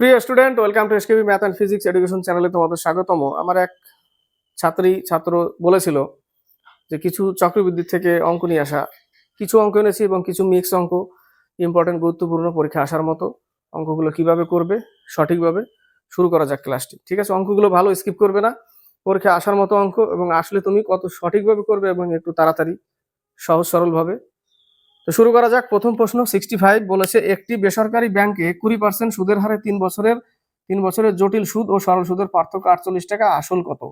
প্রিয় student, welcome to SKB math and physics education চ্যানেলে তোমাদের স্বাগতম। আমার এক ছাত্রী, ছাত্র বলেছিল যে কিছু চক্রবৃদ্ধি থেকে অঙ্ক নিয়ে আসা। কিছু অঙ্ক এনেছি এবং কিছু মিক্স অঙ্ক ইম্পর্টেন্ট গুরুত্বপূর্ণ পরীক্ষা আসার মতো অঙ্কগুলো কীভাবে করবে, সঠিকভাবে শুরু করা যাক ক্লাসটি ঠিক আছে, অঙ্কগুলো ভালো স্কিপ করবে না। পরীক্ষা আসার মতো অঙ্ক এবং আসলে তুমি কত সঠিকভাবে করবে এবং একটু তাড়াতাড়ি সহজ সরলভাবে তো শুরু করা যাক। প্রথম প্রশ্ন সিক্সটি ফাইভ বলেছে, একটি বেসরকারি ব্যাংকে কুড়ি পার্সেন্ট সুদের হারে তিন বছরের তিন বছরের জটিল সুদ ও সরল সুদের পার্থক্য আটচল্লিশ টাকা, আসল কত?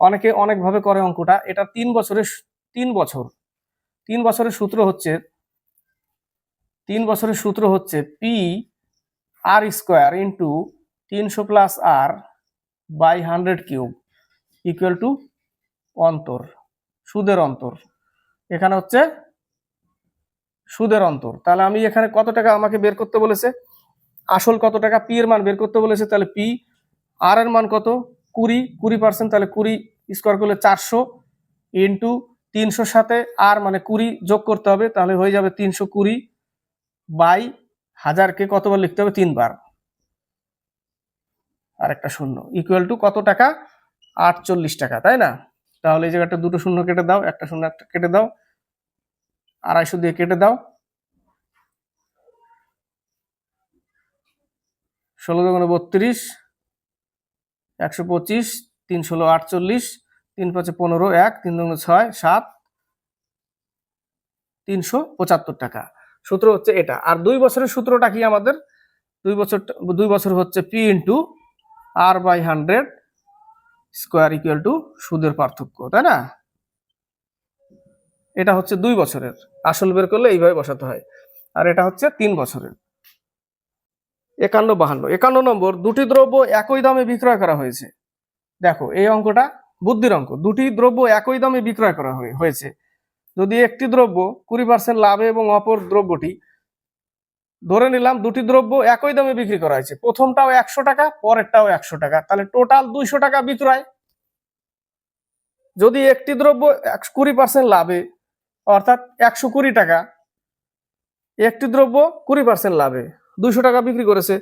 অনেকে অনেকভাবে করে অঙ্কটা, এটা তিন বছরের তিন বছর, তিন বছরের সূত্র হচ্ছে, তিন বছরের সূত্র হচ্ছে পি আর স্কোয়ার ইন্টু তিনশো plus R by hundred cube equal to অন্তর, সুদের অন্তর। এখানে হচ্ছে সুদের অন্তর। তাহলে আমি এখানে কত টাকা আমাকে বের করতে বলেছে? আসল কত টাকা? পি এর মান বের করতে বলেছে, তাহলে পি। আর এর মান কত? কুড়ি। কুড়ি পার্সেন্ট তাহলে কুড়ি স্কোয়ার করলে চারশো ইন্টু তিনশোর সাথে আর মানে কুড়ি যোগ করতে হবে, তাহলে হয়ে যাবে তিনশো কুড়ি বাই হাজারকে কতবার লিখতে হবে? তিনবার। আর একটা শূন্য। ইকুয়াল টু কত টাকা? আটচল্লিশ টাকা, তাই না? তাহলে এই জায়গাটা দুটো শূন্য কেটে দাও, একটা শূন্য, একটা কেটে দাও। আড়াইশো দিয়ে কেটে দাও। ষোলো দুগুণে বত্রিশ, একশো পঁচিশ, তিন ষোলো আটচল্লিশ, তিন পাঁচে পনেরো এক, তিন দুগুণে ছয় সাত, তিনশো পঁচাত্তর টাকা। সূত্র হচ্ছে এটা। আর দুই বছরের সূত্রটা কি আমাদের? দুই বছর দুই বছর হচ্ছে P into R by hundred square equal to সুদের পার্থক্য, তাই না? এটা হচ্ছে দুই বছরের। আসল বের করলে এইভাবে বসাতে হয়। আর এটা হচ্ছে তিন বছরের। একান্ন বাহান্ন। একান্ন নম্বর, দুটি দ্রব্য একই দামে বিক্রয় করা হয়েছে। দেখো, এই অঙ্কটা বুদ্ধির অঙ্ক। দুটি দ্রব্য একই দামে বিক্রয় করা হয়ে- হয়েছে। যদি একটি দ্রব্য কুড়ি পার্সেন্ট লাভে এবং অপর দ্রব্যটি, ধরে নিলাম দুটি দ্রব্য একই দামে বিক্রি করা হয়েছে। প্রথমটাও একশো টাকা, পরেরটাও একশো টাকা। তাহলে টোটাল দুইশো টাকা বিক্রয়। যদি একটি দ্রব্য কুড়ি পার্সেন্ট লাভে অর্থাৎ একশো কুড়ি টাকা। একটি দ্রব্য কুড়ি পার্সেন্ট লাভে, দুইশো টাকা বিক্রি করেছে।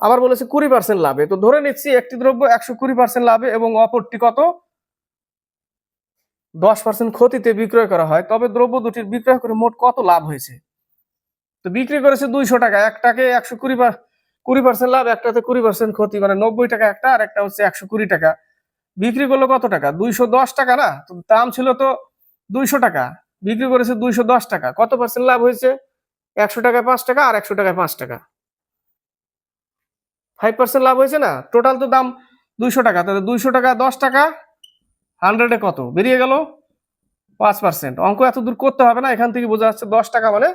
আবার বলেছে কুড়ি পার্সেন্ট লাভে। তো ধরে নিচ্ছি একটি দ্রব্য একশো কুড়ি পার্সেন্ট লাভে এবং অপরটি কত? দশ পার্সেন্ট ক্ষতিতে বিক্রয় করা হয়। তবে দ্রব্য দুটির বিক্রয় করে মোট কত লাভ হয়েছে? তো বিক্রি করেছে দুইশো টাকা। একটাকে একশো কুড়ি কুড়ি পার্সেন্ট লাভ, একটাতে কুড়ি পার্সেন্ট ক্ষতি মানে নব্বই টাকা একটা, আর একটা হচ্ছে একশো কুড়ি টাকা। বিক্রি করল কত টাকা? দুইশো দশ টাকা না? তো দাম ছিল তো দুইশো টাকা। বিক্রি করেছে দুইশো দশ টাকা। কত পার্সেন্ট লাভ হয়েছে? একশো টাকায় পাঁচ টাকা আর একশো টাকায় পাঁচ টাকা। ফাইভ পার্সেন্ট লাভ হয়েছে না? টোটাল তো দাম দুইশো টাকা। তাহলে দুইশো টাকা, দশ টাকা হান্ড্রেডে কত? বেরিয়ে গেল পাঁচ পার্সেন্ট অঙ্ক এত দূর করতে হবে না, এখান থেকে বোঝা যাচ্ছে দশ টাকা মানে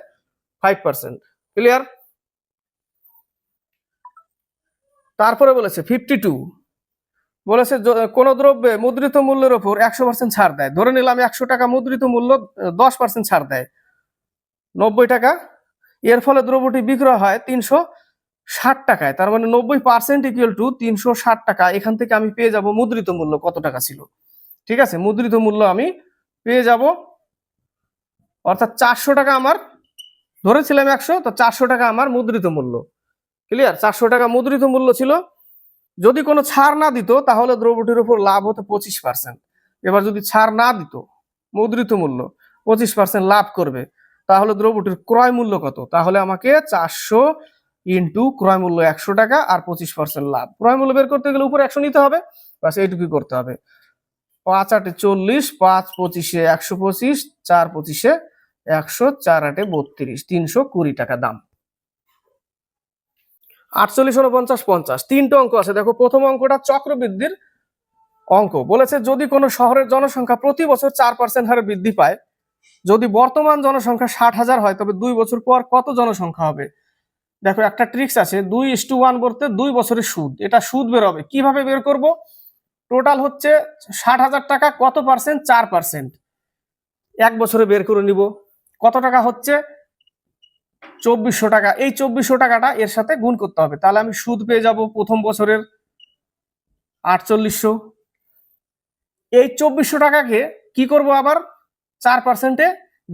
ফাইভ পার্সেন্ট ক্লিয়ার তারপরে বলেছে ফিফটি টু বলেছে কোন দ্রব্যে মুদ্রিত মূল্যের ওপর একশো পার্সেন্ট ছাড় দেয়। ধরে নিলাম একশো টাকা মুদ্রিত মূল্য দশ পার্সেন্ট ছাড় দেয়। নব্বই টাকা, এর ফলে দ্রব্যটি বিক্রয় হয় তিনশো ষাট টাকায়। তার মানে নব্বই পার্সেন্ট ইকুয়াল টু তিনশো ষাট টাকা। এখান থেকে আমি পেয়ে যাব মুদ্রিত মূল্য, কত টাকা ছিল? ঠিক আছে, মুদ্রিত মূল্য আমি পেয়ে যাব, অর্থাৎ চারশো টাকা আমার, ধরেছিলাম একশো, তো চারশো টাকা আমার মুদ্রিত মূল্য। ক্লিয়ার চারশো টাকা মুদ্রিত মূল্য ছিল যদি কোনো ছাড় না দিত, তাহলে দ্রব্যটির উপর লাভ হতো পঁচিশ পার্সেন্ট এবার যদি ছাড় না দিত, মুদ্রিত মূল্য পঁচিশ পার্সেন্ট লাভ করবে, তাহলে দ্রব্যটির ক্রয় মূল্য কত? তাহলে আমাকে চারশো ইন্টু ক্রয় মূল্য একশো টাকা আর পঁচিশ পার্সেন্ট লাভ। ক্রয় মূল্য বের করতে গেলে উপরে একশো নিতে হবে বাস এইটুকুই করতে হবে। পাঁচ আটে চল্লিশ, পাঁচ পঁচিশে একশো পঁচিশ, চার পঁচিশে একশো, চার আটে বত্রিশ, তিনশো কুড়ি টাকা দাম। আটচল্লিশ উনপঞ্চাশ পঞ্চাশ। তিনটে অঙ্ক আছে। দেখো, প্রথম অঙ্কটা চক্রবৃদ্ধির অঙ্ক। বলেছে, যদি কোনো শহরের জনসংখ্যা প্রতি বছর চার পার্সেন্ট হারে বৃদ্ধি পায়, যদি বর্তমান জনসংখ্যা ষাট হাজার হয়, তবে দুই বছর পর কত জনসংখ্যা হবে? দেখো, একটা ট্রিক্স আছে, দুই ইস টু ওয়ান বলতে দুই বছরের সুদ। এটা সুদ বের হবে কীভাবে বের করব? টোটাল হচ্ছে ষাট হাজার টাকা, কত পার্সেন্ট চার পার্সেন্ট এক বছরে বের করে নিব। কত টাকা হচ্ছে? চব্বিশশো টাকা। এই চব্বিশশো টাকাটা এর সাথে গুণ করতে হবে। তাহলে আমি সুদ পেয়ে যাব প্রথম বছরের আটচল্লিশশো। এই চব্বিশশো টাকাকে কি করব আবার? চার পার্সেন্টে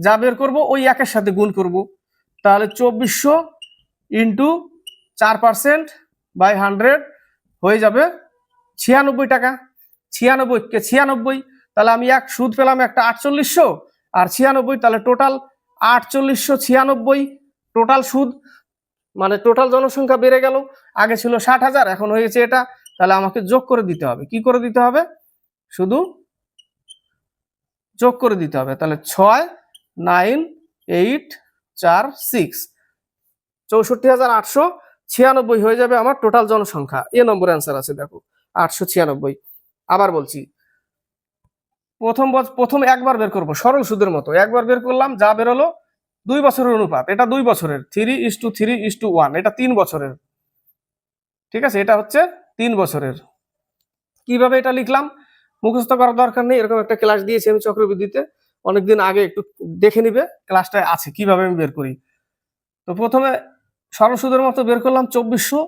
যা বের করব ওই একের সাথে গুণ করব। তাহলে চব্বিশশো ইন্টু চার পার্সেন্ট বাই হান্ড্রেড হয়ে যাবে ছিয়ানব্বই টাকা। ছিয়ানব্বই কে ছিয়ানব্বই? তাহলে আমি এক সুদ পেলাম একটা আটচল্লিশশো। আর ছিয়ানব্বই, তাহলে টোটাল আটচল্লিশশো ছিয়ানব্বই। টোটাল সুদ মানে টোটাল জনসংখ্যা বেড়ে গেল, আগে ছিল ষাট হাজার, এখন হয়েছে এটা, তাহলে আমাকে যোগ করে দিতে হবে। কি করে দিতে হবে? শুধু যোগ করে দিতে হবে। তাহলে ছয়, নাইন, এইট, চার, সিক্স। চৌষট্টি হাজার আটশো ছিয়ানব্বই হয়ে যাবে আমার টোটাল জনসংখ্যা। এ নম্বর অ্যান্সার আছে, দেখো। আটশো ছিয়ানব্বই। আবার বলছি, প্রথম প্রথম একবার বের করব, সরল সুদের মতো। একবার বের করলাম, যা বেরোলো দুই বছরের অনুপাত, এটা দুই বছরের three is to three is to one এটা তিন বছরের। ঠিক আছে, এটা হচ্ছে তিন বছরের। কীভাবে এটা লিখলাম? মুখস্থ করার দরকার নেই, এরকম একটা ক্লাস দিয়েছি আমি চক্রবৃদ্ধিতে, অনেকদিন আগে একটু দেখে নিবে ক্লাসটা আছে, কীভাবে আমি বের করি। তো প্রথমে সরল সুদের মতো বের করলাম চব্বিশশো,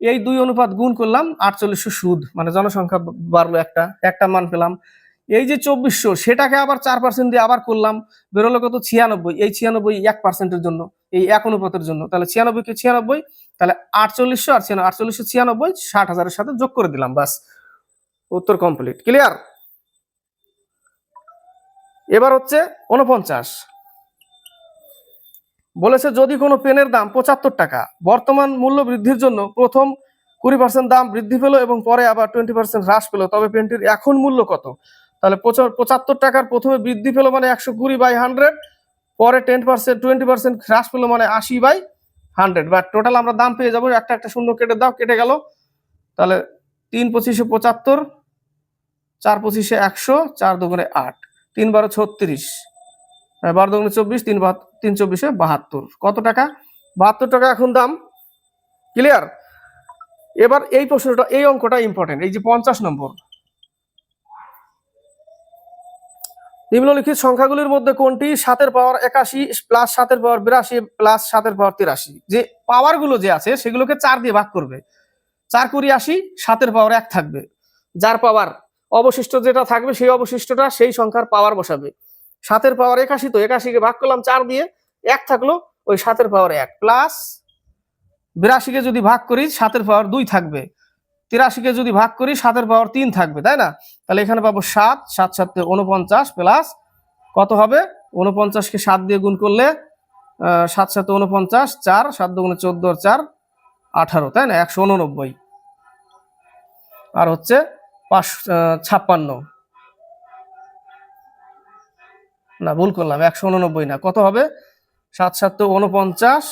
এই দুই অনুপাত গুণ করলাম আটচল্লিশশো সুদ মানে জনসংখ্যা বাড়লো একটা একটা মান পেলাম এই যে চব্বিশশো, সেটাকে আবার চার পার্সেন্ট দিয়ে আবার করলাম, বেরোলো কত? ছিয়ানব্বই। এই ছিয়ানব্বই এক পার্সেন্টের জন্য, এই এক অনুপাতের জন্য। তাহলে ছিয়ানব্বই কে ছিয়ানব্বই, তাহলে আটচল্লিশশো আর ছিয়ানব্বই আটচল্লিশশো ছিয়ানব্বই, ষাট হাজারের সাথে যোগ করে দিলাম বাস উত্তর কমপ্লিট ক্লিয়ার এবার হচ্ছে উনপঞ্চাশ বলেছে, যদি কোনো পেনের দাম পঁচাত্তর টাকা, বর্তমান মূল্য বৃদ্ধির জন্য প্রথম কুড়ি পার্সেন্ট দাম বৃদ্ধি পেল এবং পরে আবার টোয়েন্টি পার্সেন্ট হ্রাস পেল, তবে পেনটির এখন মূল্য কত? তাহলে পঁচা- পঁচাত্তর টাকার প্রথমে বৃদ্ধি পেল মানে একশো কুড়ি বাই হান্ড্রেড পরে টেন পার্সেন্ট টোয়েন্টি পার্সেন্ট হ্রাস পেল মানে আশি বাই হান্ড্রেড বা টোটাল আমরা দাম পেয়ে যাব। একটা একটা শূন্য কেটে দাও কেটে গেল। তাহলে তিন পঁচিশে পঁচাত্তর চার পঁচিশে একশো চার দুগুণে আট। তিন বারো ছত্রিশ। আহ, বারো দুগুণে চব্বিশ তিন তিন চব্বিশে বাহাত্তর। কত টাকা? বাহাত্তর টাকা এখন দাম। ক্লিয়ার এবার এই প্রশ্নটা এই অঙ্কটা ইম্পর্টেন্ট এই যে পঞ্চাশ নম্বর। নিম্নলিখিত সংখ্যাগুলির মধ্যে কোনটি? সাতের পাওয়ার একাশি প্লাস সাতের পাওয়ার বিরাশি প্লাস সাতের পাওয়ার তিরাশি। যে পাওয়ারগুলো যে আছে, সেগুলোকে চার দিয়ে ভাগ করবে। চার কুড়ি আশি, সাতের পাওয়ার এক থাকবে। যার পাওয়ার অবশিষ্ট যেটা থাকবে, সেই অবশিষ্টটা সেই সংখ্যার পাওয়ার বসাবে। সাতের পাওয়ার একাশি, তো একাশিকে ভাগ করলাম চার দিয়ে, এক থাকল ওই সাতের পাওয়ার এক। প্লাস বিরাশিকে যদি ভাগ করি, সাতের পাওয়ার দুই থাকবে। তিরাশিকে যদি ভাগ করি, সাতের পাওয়ার তিন থাকবে, তাই না? তাহলে এখানে পাবো সাত সাত সাতে উনপঞ্চাশ প্লাস কত হবে? উনপঞ্চাশকে সাত দিয়ে গুণ করলে সাত সাতে উনপঞ্চাশ চার, সাত দুগুণে চোদ্দ চার, আঠারো, তাই না? একশো উননব্বই আর হচ্ছে পাঁচ ছাপ্পান্ন। না, ভুল করলাম, একশো উননব্বই না। কত হবে? সাত সাত উনপঞ্চাশ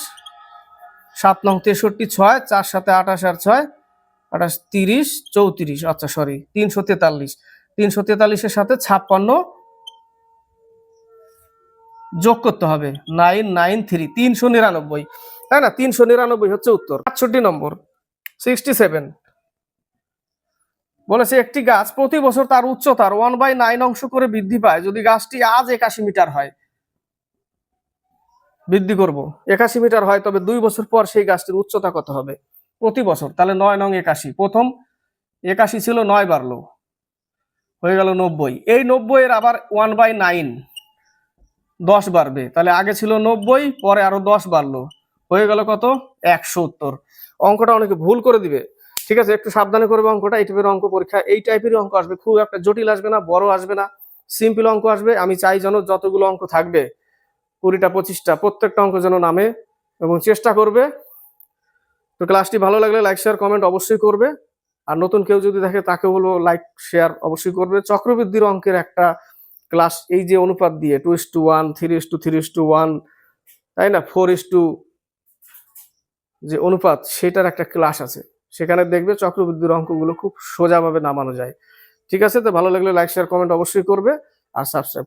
সাত নং তেষট্টি ছয়, চার সাথে আঠাশ আর ছয় আঠাশ তিরিশ, চৌত্রিশ আচ্ছা সরি তিনশো তেতাল্লিশ। তিনশো তেতাল্লিশের সাথে ছাপ্পান্ন যোগ করতে হবে। নাইন নাইন, থ্রি, তিনশো নিরানব্বই। তাই না? তিনশো নিরানব্বই হচ্ছে উত্তর। আটষট্টি নম্বর সিক্সটি সেভেন বলেছে, একটি গাছ প্রতি বছর তার উচ্চতার ওয়ান বাই নাইন অংশ করে বৃদ্ধি পায়। যদি গাছটি আজ একাশি মিটার হয়, বৃদ্ধি করব। একাশি মিটার হয়, তবে দুই বছর পর সেই গাছটির উচ্চতা কত হবে? প্রতি বছর, তাহলে নয় নং একাশি। প্রথম একাশি ছিল নয় বাড়লো হয়ে গেল নব্বই। এই নব্বই এর আবার ওয়ান বাই নাইন দশ বাড়বে। তাহলে আগে ছিল নব্বই, পরে আরও দশ বাড়লো হয়ে গেল কত? একশো উত্তর। অঙ্কটা অনেকে ভুল করে দিবে। ঠিক আছে, একটু সাবধানে করবে অঙ্কটা। এই টাইপের অঙ্ক পরীক্ষা, এই টাইপের অঙ্ক আসবে। খুব একটা জটিল আসবে না, বড় আসবে না। সিম্পল অঙ্ক আসবে। আমি চাই যেন যতগুলো অঙ্ক থাকবে, কুড়িটা, পঁচিশটা, প্রত্যেকটা অঙ্ক যেন নামে এবং চেষ্টা করবে তো ক্লাসটি ভালো লাগলে লাইক শেয়ার কমেন্ট অবশ্যই করবে। আর নতুন কেউ যদি দেখে, তাকে বলব লাইক শেয়ার অবশ্যই করবে। চক্রবৃদ্ধির অঙ্কের একটা ক্লাস এই যে অনুপাত দিয়ে two is to one three is to three is to one তাই না? ফোর ইস টু যে অনুপাত, সেটার একটা ক্লাস আছে। সেখানে দেখবে চক্রবৃদ্ধির অঙ্কগুলো খুব সোজাভাবে নামানো যায়। ঠিক আছে? তো ভালো লাগলে লাইক শেয়ার কমেন্ট অবশ্যই করবে। আর সাবস্ক্রাইব